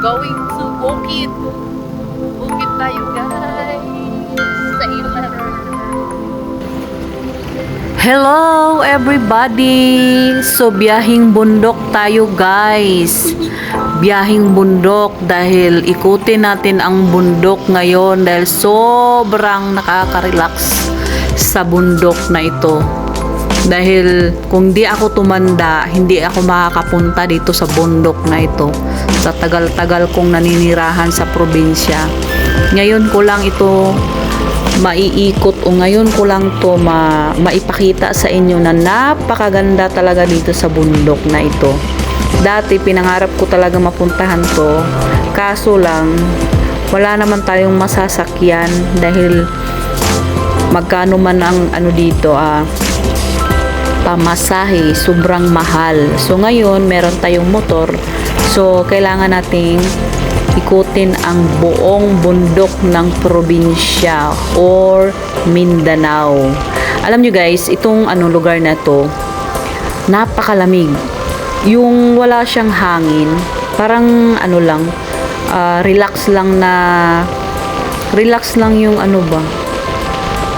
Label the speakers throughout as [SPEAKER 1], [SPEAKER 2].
[SPEAKER 1] going to Bukid. Bukid tayo guys. Sa Ilar. Hello everybody! So biyahing bundok tayo guys. Biyahing bundok dahil ikutin natin ang bundok ngayon dahil sobrang nakaka-relax sa bundok na ito. Dahil kung di ako tumanda, hindi ako makakapunta dito sa bundok na ito. Sa tagal-tagal kong naninirahan sa probinsya. Ngayon ko lang ito maiikot o ngayon ko lang to ma maipakita sa inyo na napakaganda talaga dito sa bundok na ito. Dati pinangarap ko talaga mapuntahan to. Kaso lang wala naman tayong masasakyan dahil magkano man ang ano dito ah pamasahe, sobrang mahal. So ngayon, meron tayong motor. So kailangan nating ikutin ang buong bundok ng probinsya or Mindanao. Alam nyo guys, itong ano lugar na to, napakalamig. Yung wala siyang hangin, parang ano lang, ah, relax lang na relax lang yung ano ba,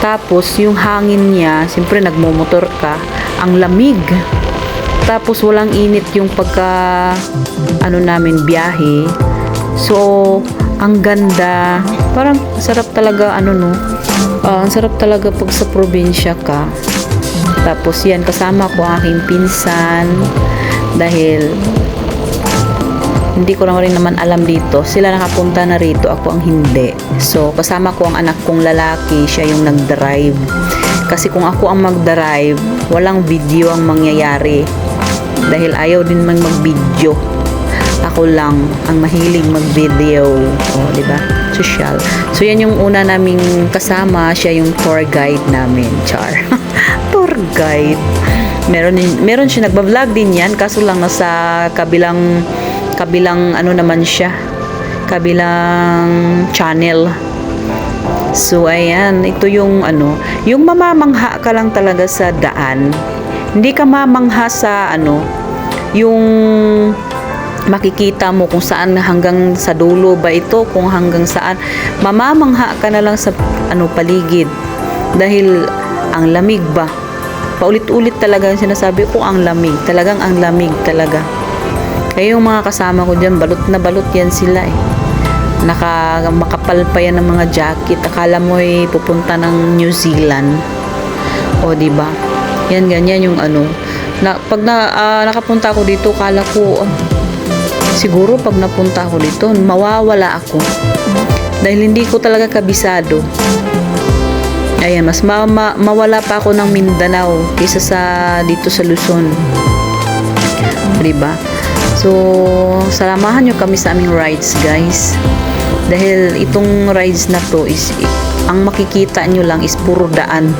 [SPEAKER 1] tapos, yung hangin niya, siyempre nagmomotor ka, ang lamig. Tapos, walang init yung pagka, ano namin, biyahe. So, ang ganda. Parang sarap talaga, ano no, ah, ang sarap talaga pag sa probinsya ka. Tapos, yan, kasama ko aking pinsan. Dahil, hindi ko lang rin naman alam dito. Sila nakapunta na rito, ako ang hindi. So, kasama ko ang anak kong lalaki, siya yung nag-drive. Kasi kung ako ang mag-drive, walang video ang mangyayari. Dahil ayaw din man mag-video. Ako lang ang mahilig mag-video. O, di ba? Social. So, yan yung una naming kasama. Siya yung tour guide namin. Char. tour guide. Meron, meron siya, nagbablog din yan. Kaso lang nasa kabilang kabilang ano naman siya kabilang channel. So ayan ito yung ano yung mamamangha ka lang talaga sa daan. Hindi ka mamangha sa ano yung makikita mo kung saan hanggang sa dulo ba ito kung hanggang saan. Mamamangha ka na lang sa ano paligid. Dahil ang lamig ba? Paulit-ulit talaga yung sinasabi ko ang lamig. Talagang ang lamig talaga kaya yung mga kasama ko dyan, balot na balot yan sila eh. Naka, makapal pa yan ng mga jacket. Akala mo eh, pupunta ng New Zealand. O, di ba? Yan, ganyan yung ano. Na, pag na, ah, nakapunta ako dito, kala ko, ah, siguro pag napunta ako dito, mawawala ako. Dahil hindi ko talaga kabisado. Ayan, mas ma- ma- mawala pa ako ng Mindanao kaysa sa dito sa Luzon. Di ba? So, salamahan nyo kami sa aming rides, guys. Dahil itong rides na to is, ang makikita nyo lang is puro daan.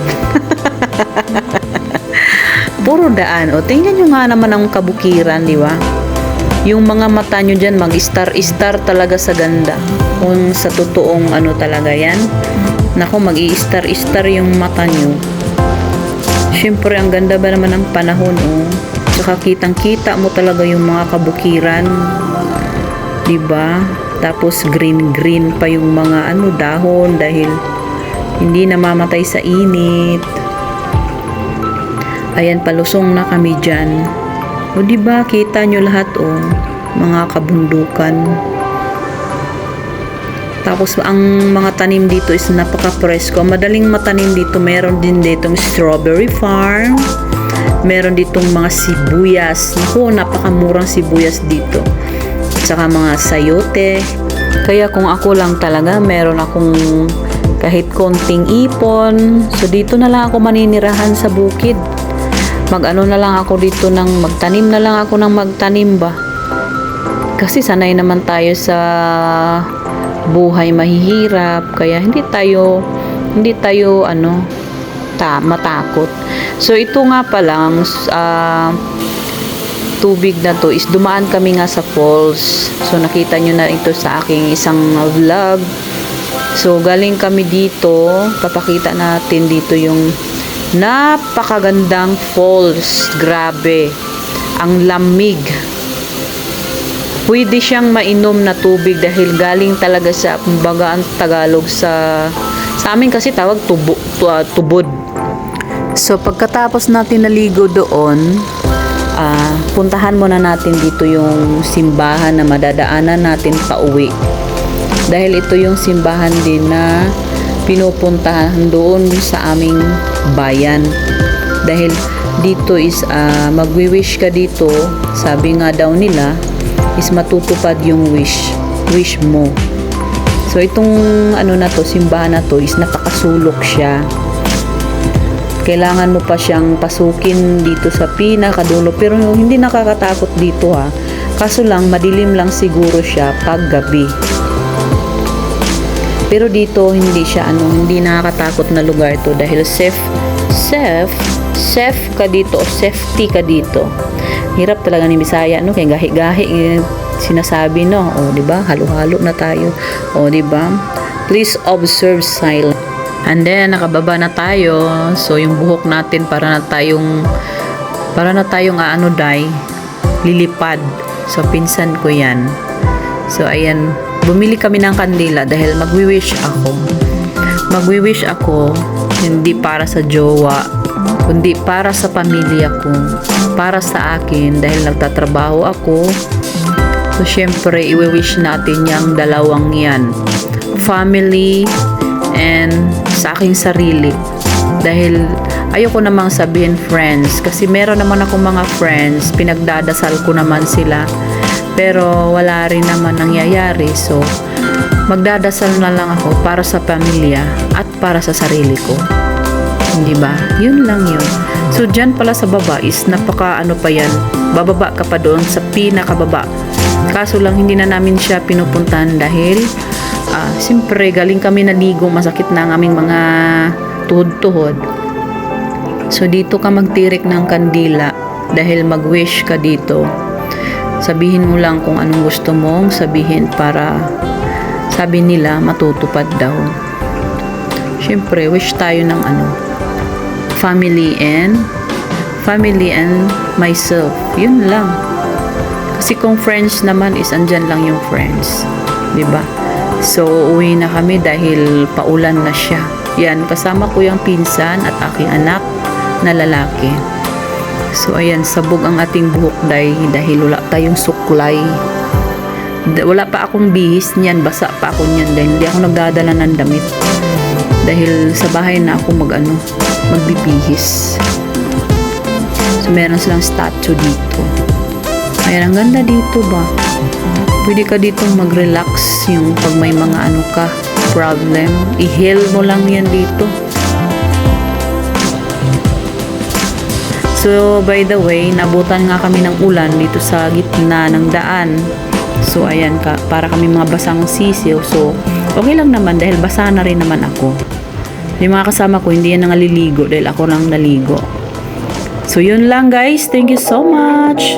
[SPEAKER 1] puro daan. O, tingnan nyo nga naman ang kabukiran, di ba? Yung mga mata nyo dyan, mag-star-star talaga sa ganda. Kung sa totoong ano talaga yan. Nako, mag-i-star-star yung mata nyo. Siyempre, ang ganda ba naman ng panahon, oh. Tsaka kitang-kita mo talaga yung mga kabukiran. 'Di ba? Tapos green-green pa yung mga ano dahon dahil hindi namamatay sa init. Ayan, palusong na kami dyan. O ba kita nyo lahat oh, mga kabundukan. Tapos ang mga tanim dito is napaka-presko. Madaling matanim dito. Meron din ditong strawberry farm. Meron ditong mga sibuyas. Naku, napakamurang sibuyas dito. Tsaka mga sayote. Kaya kung ako lang talaga, meron akong kahit konting ipon. So dito na lang ako maninirahan sa bukid. Mag-ano na lang ako dito ng magtanim na lang ako ng magtanim ba. Kasi sanay naman tayo sa buhay mahihirap kaya hindi tayo hindi tayo ano ta matakot so ito nga pa lang ah, tubig na to is dumaan kami nga sa falls. So nakita nyo na ito sa aking isang vlog. So galing kami dito papakita natin dito yung napakagandang falls. Grabe. Ang lamig. Pwede siyang mainom na tubig dahil galing talaga sa kumbaga ang Tagalog sa sa amin kasi tawag tubo, tu- ah, tubod. So pagkatapos natin naligo doon, ah, puntahan muna natin dito yung simbahan na madadaanan natin pauwi. Dahil ito yung simbahan din na pinupuntahan doon sa aming bayan. Dahil dito is ah, magwi-wish ka dito, sabi nga daw nila, is matutupad yung wish, wish mo. So itong ano na to, simbahan na to is napakasulok siya. Kailangan mo pa siyang pasukin dito sa pinakadulo pero hindi nakakatakot dito ha. Kaso lang madilim lang siguro siya pag gabi. Pero dito hindi siya ano, hindi nakakatakot na lugar to dahil safe safe safe ka dito o safety ka dito. Hirap talaga ni Bisaya no kay gahi-gahi eh, sinasabi no. O di ba? Halo-halo na tayo. O di ba? Please observe silence. And then nakababa na tayo. So yung buhok natin para na tayong para na tayong ano dai lilipad. So pinsan ko 'yan. So ayan, bumili kami ng kandila dahil magwi-wish ako. Magwi-wish ako hindi para sa jowa, kundi para sa pamilya ko, para sa akin dahil nagtatrabaho ako. So syempre, iwi-wish natin yung dalawang yan. Family and sa aking sarili. Dahil ayoko namang sabihin friends kasi meron naman akong mga friends, pinagdadasal ko naman sila. Pero wala rin naman nangyayari. So, magdadasal na lang ako para sa pamilya at para sa sarili ko. Hindi ba? Yun lang yun. So, dyan pala sa baba is napaka ano pa yan. Bababa ka pa doon sa pinakababa. Kaso lang hindi na namin siya pinupuntahan dahil ah, siyempre galing kami naligo masakit na ang aming mga tuhod-tuhod. So dito ka magtirik ng kandila dahil mag-wish ka dito. Sabihin mo lang kung anong gusto mong sabihin para sabi nila matutupad daw. Siyempre, wish tayo ng ano, family and family and myself. Yun lang. Kasi kung friends naman is andyan lang yung friends. 'Di ba? So, uwi na kami dahil paulan na siya. Yan, kasama ko yung pinsan at aking anak na lalaki. So, ayan, sabog ang ating buhok dahil, dahil wala tayong suklay. Wala pa akong bihis niyan, basa pa ako niyan dahil hindi ako nagdadala ng damit. Dahil sa bahay na ako mag ano, magbibihis. So, meron silang statue dito. Ayan, ang ganda dito ba? Pwede ka dito mag-relax yung pag may mga ano ka, problem. I-heal mo lang yan dito. So, by the way, nabutan nga kami ng ulan dito sa gitna ng daan. So, ayan ka, para kami mga basang sisiw. So, okay lang naman dahil basa na rin naman ako. Yung mga kasama ko, hindi yan nangaliligo dahil ako lang naligo. So, yun lang guys. Thank you so much.